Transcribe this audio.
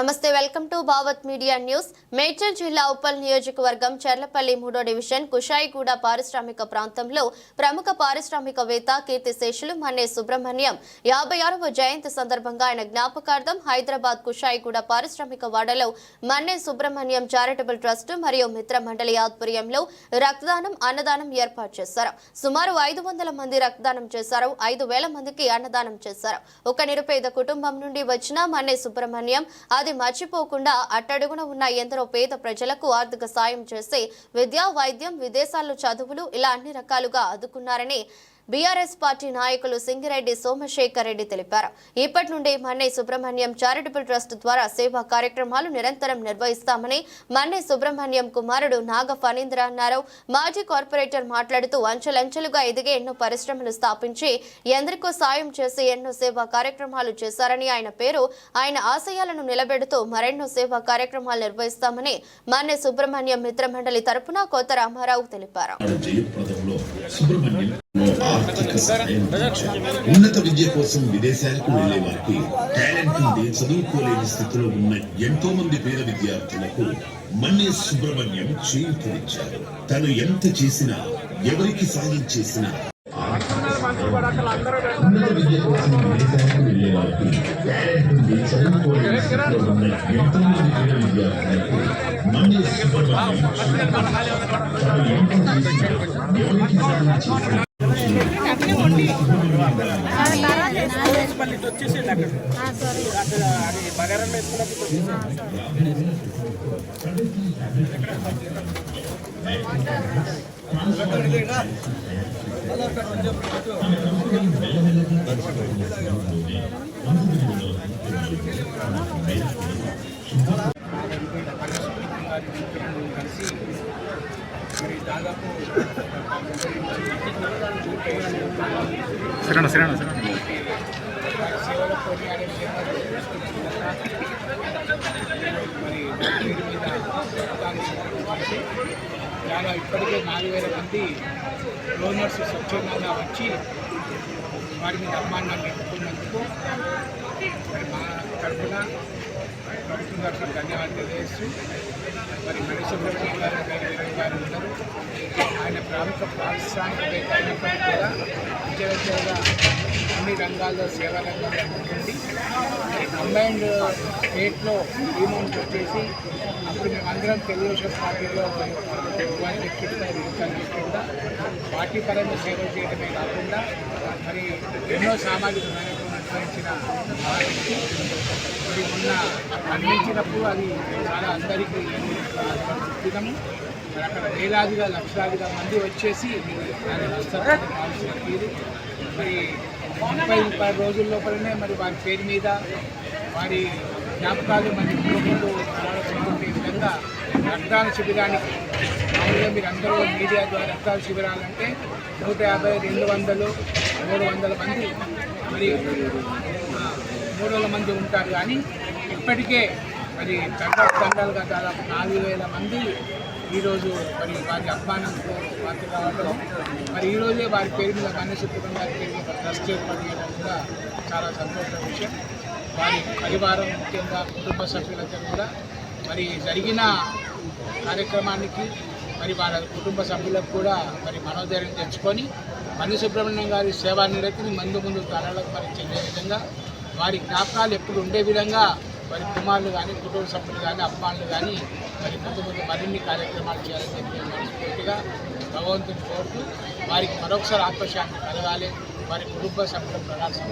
నమస్తే welcome to Bhavat media news. Medchal జిల్లా ఉప్పల్ నియోజకవర్గం చర్లపల్లి మూడో డివిజన్ కుషాయిగూడ పారిశ్రామిక ప్రాంతంలో ప్రముఖ పారిశ్రామికవేత్త కీర్తిశేషులు మన్నే సుబ్రహ్మణ్యం. యాభై ఆరవ జయంతి సందర్భంగా ఆయన జ్ఞాపకార్థం హైదరాబాద్ కుషాయిగూడ పారిశ్రామిక వాడలో మన్నే సుబ్రహ్మణ్యం చారిటబుల్ ట్రస్ట్ మరియు మిత్ర మండలి ఆధ్వర్యంలో రక్తదానం అన్నదానం ఏర్పాటు చేశారు. సుమారు ఐదు వందల మంది రక్తదానం చేశారు. ఐదు వేల మందికి అన్నదానం చేశారు. ఒక నిరుపేద కుటుంబం నుండి వచ్చిన మన్నే సుబ్రహ్మణ్యం అది మర్చిపోకుండా అట్టడుగున ఉన్న ఎందరో పేద ప్రజలకు ఆర్థిక సాయం చేసి విద్యా వైద్యం విదేశాల్లో చదువులు ఇలా అన్ని రకాలుగా ఆదుకున్నారని బీఆర్ఎస్ పార్టీ నాయకులు సింగిరెడ్డి సోమశేఖర్ రెడ్డి తెలిపారు. ఇప్పటి నుండి మన్నై సుబ్రహ్మణ్యం చారిటబుల్ ట్రస్ట్ ద్వారా సేవా కార్యక్రమాలు నిరంతరం నిర్వహిస్తామని మన్నై సుబ్రహ్మణ్యం కుమారుడు నాగ ఫణీంద్ర అన్నారు. మాజీ కార్పొరేటర్ మాట్లాడుతూ అంచెలంచెలుగా ఎదిగే ఎన్నో పరిశ్రమలు స్థాపించి ఎందరికో సాయం చేసి ఎన్నో సేవా కార్యక్రమాలు చేశారని ఆయన పేరు ఆయన ఆశయాలను నిలబెడుతూ మరెన్నో సేవా కార్యక్రమాలు నిర్వహిస్తామని మన్నై సుబ్రహ్మణ్యం మిత్రమండలి తరపున కోత రామారావు తెలిపారు. సుబ్రహ్మణ్యం ఆర్థిక సహాయం ఉన్నత విద్య కోసం విదేశాలకు వెళ్ళే వారికి టాలెంట్ ఉండి చదువుకోలేని స్థితిలో ఉన్న ఎంతో మంది పేద విద్యార్థులకు మన్య సుబ్రహ్మణ్యం చేయూతనిచ్చారు. తను ఎంత చేసినా ఎవరికి సాయం చేసినా ఉన్నత విద్య కోసం విదేశాలకు వెళ్ళే వారికి టాలెంట్ ఉండి చదువుకోలేని స్థితిలో ఉన్న ఎంతో మంది పేద విద్యార్థులకు వచ్చేసేయండి అక్కడ అక్కడ అది బగారం వేసుకున్నప్పుడు ఇటు వచ్చేసేయండి. కలిసి మరి దాదాపు శరణ శరణ శరణ సేవలో కొనియాడే సేవలు మరి వీరి మీద అవగాహన చేసి చాలా ఇప్పటికే నాలుగు వేల మంది డోనర్స్ స్వచ్ఛందంగా వచ్చి వారి మీద అమ్మాన్ని పెట్టుకున్నందుకు మరి మా తరఫున ప్రభుత్వం తరఫున ధన్యవాదాలు తెలియజేస్తూ మరి మణి గారు గారు ఉన్నారు. ఆయన ప్రముఖ పారిశ్రామికవేత్త అయినప్పటికీ కూడా అన్ని రంగాల్లో సేవా రంగంలో ఉంటుంది కంబైన్డ్ స్టేట్లో అమౌంట్ వచ్చేసి అప్పుడు మేమందరం తెలుగుదేశం పార్టీలో వారి కూడా పార్టీ పరంగా సేవలు చేయడమే కాకుండా మరి ఎన్నో సామాజిక సంబంధించిన నిర్వహించిన ఉన్న అందించినప్పుడు అది చాలా అందరికీ విధము మరి అక్కడ వేలాదిగా లక్షలాదిగా మంది వచ్చేసి దాన్ని హస్తగతం కావాల్సిన తీరు మరి ముప్పై ముప్పై రోజుల లోపలనే మరి వారి పేరు మీద వారి జ్ఞాపకాలు మరి కుటుంబంలో కావాల్సినటువంటి విధంగా రక్తాల శిబిరానికి మామూలుగా మీరు అందరూ మీడియా ద్వారా రక్తాల శిబిరాలంటే నూట యాభై రెండు వందలు మూడు వందల మంది మరి మూడు వేల మంది ఉంటారు కానీ ఇప్పటికే మరి తండాలు తండాలుగా దాదాపు నాలుగు వేల మంది ఈరోజు మరి వారి అభిమానంతో వారికి రావడం మరి ఈరోజే వారి పేరు మీద మన్యసుత్వం గారి పేరు మీద ట్రస్ట్ ఏర్పాటు చేయడం కూడా చాలా సంతోష విషయం. వారి పరివారం ముఖ్యంగా కుటుంబ సభ్యులందరూ కూడా మరి జరిగిన కార్యక్రమానికి మరి వాళ్ళ కుటుంబ సభ్యులకు కూడా మరి మనోధైర్యం తెచ్చుకొని మల్లి సుబ్రహ్మణ్యం గారి సేవా నిరతిని ముందు ముందు తరాలకు మరి చెందే విధంగా వారి జ్ఞాపకాలు ఎప్పుడు ఉండే విధంగా మరి కుమారులు కానీ కుటుంబ సభ్యులు కానీ అమ్మాళ్ళు కానీ మరి ముందు ముందు మరిన్ని కార్యక్రమాలు చేయాలని చెప్పి మనస్ఫూర్తిగా భగవంతుని కోరుతూ వారికి మరొకసారి ఆత్మశాంతి కలగాలి. వారి కుటుంబ సభ్యుల ప్రకాశం